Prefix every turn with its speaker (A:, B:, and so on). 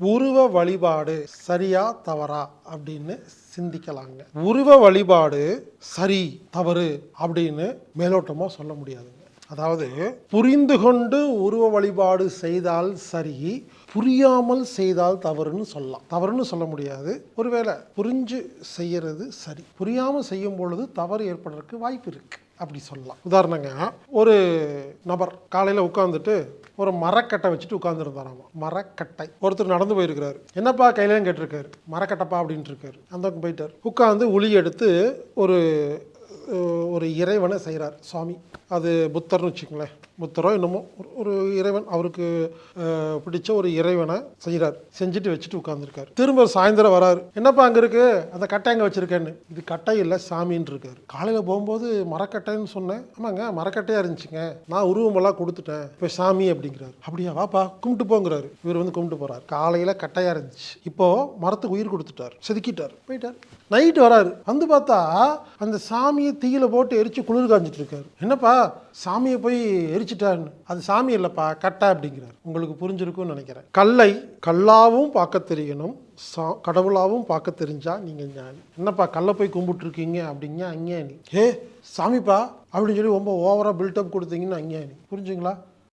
A: உருவ வழிபாடு சரியா தவறா அப்படின்னு சிந்திக்கலாங்க. உருவ வழிபாடு சரி தவறு அப்படின்னு மேலோட்டமாக சொல்ல முடியாதுங்க. அதாவது புரிந்து கொண்டு உருவ வழிபாடு செய்தால் சரி புரியாமல் செய்தால் தவறுன்னு சொல்லலாம். தவறுன்னு சொல்ல முடியாது. ஒருவேளை புரிஞ்சு செய்யறது சரி புரியாமல் செய்யும் பொழுது தவறு ஏற்படுறதுக்கு வாய்ப்பு இருக்கு அப்படி சொல்லலாம். உதாரணங்க ஒரு நபர் காலையில் உட்காந்துட்டு ஒரு மரக்கட்டை வச்சுட்டு உட்காந்துருந்தாராம் மரக்கட்டை. ஒருத்தர் நடந்து போயிருக்கிறாரு. என்னப்பா கையிலன்னு கேட்டிருக்காரு. மரக்கட்டைப்பா அப்படின்ட்டு இருக்காரு. அந்த பக்கம் போயிட்டார். உட்காந்து உளி எடுத்து ஒரு ஒரு இறைவனை செய்கிறார் சுவாமி. அது புத்தர்னு வச்சுக்கோங்களேன். புத்தரோ என்னமோ ஒரு- ஒரு இறைவன் அவருக்கு பிடிச்ச ஒரு இறைவனை செய்கிறார். செஞ்சுட்டு வச்சுட்டு உட்காந்துருக்காரு திரும்ப சாயந்தரம் வராரு. என்னப்பா அங்கே இருக்கு? அந்த கட்டை எங்கே வச்சுருக்கேன்னு. இது கட்டை இல்லை சாமின்னு இருக்காரு. காலையில் போகும்போது மரக்கட்டைன்னு சொன்னேன். ஆமாங்க மரக்கட்டையாக இருந்துச்சுங்க. நான் உருவமெல்லாம் கொடுத்துட்டேன். இப்போ சாமி அப்படிங்கிறாரு. அப்படியா வாப்பா கும்பிட்டு போங்கிறாரு. இவர் வந்து கும்பிட்டு போகிறார் காலையில் கட்டையாக இருந்துச்சு. இப்போது மரத்துக்கு உயிர் கொடுத்துட்டார். செதுக்கிட்டார். போயிட்டார். நைட்டு வராரு. வந்து பார்த்தா அந்த சாமியை தீயில போட்டு எரிச்சு குளிர் காஞ்சிட்டு இருக்காரு என்னப்பா சாமியை போய் எரிச்சிட்டான்னு அது சாமி இல்லைப்பா கட்டா அப்படிங்கிறார். உங்களுக்கு புரிஞ்சிருக்கும்னு நினைக்கிறேன். கல்லை கல்லாவும் பார்க்க தெரியணும். சா கடவுளாவும் பார்க்க தெரிஞ்சா நீங்க ஞானி. என்னப்பா கல்லை போய் கும்பிட்டுருக்கீங்க அப்படிங்க அஞ்ஞானி. ஏ சாமிப்பா அப்படின்னு சொல்லி ரொம்ப ஓவரா பில்டப் கொடுத்தீங்கன்னு அஞ்ஞானி. புரிஞ்சுங்களா?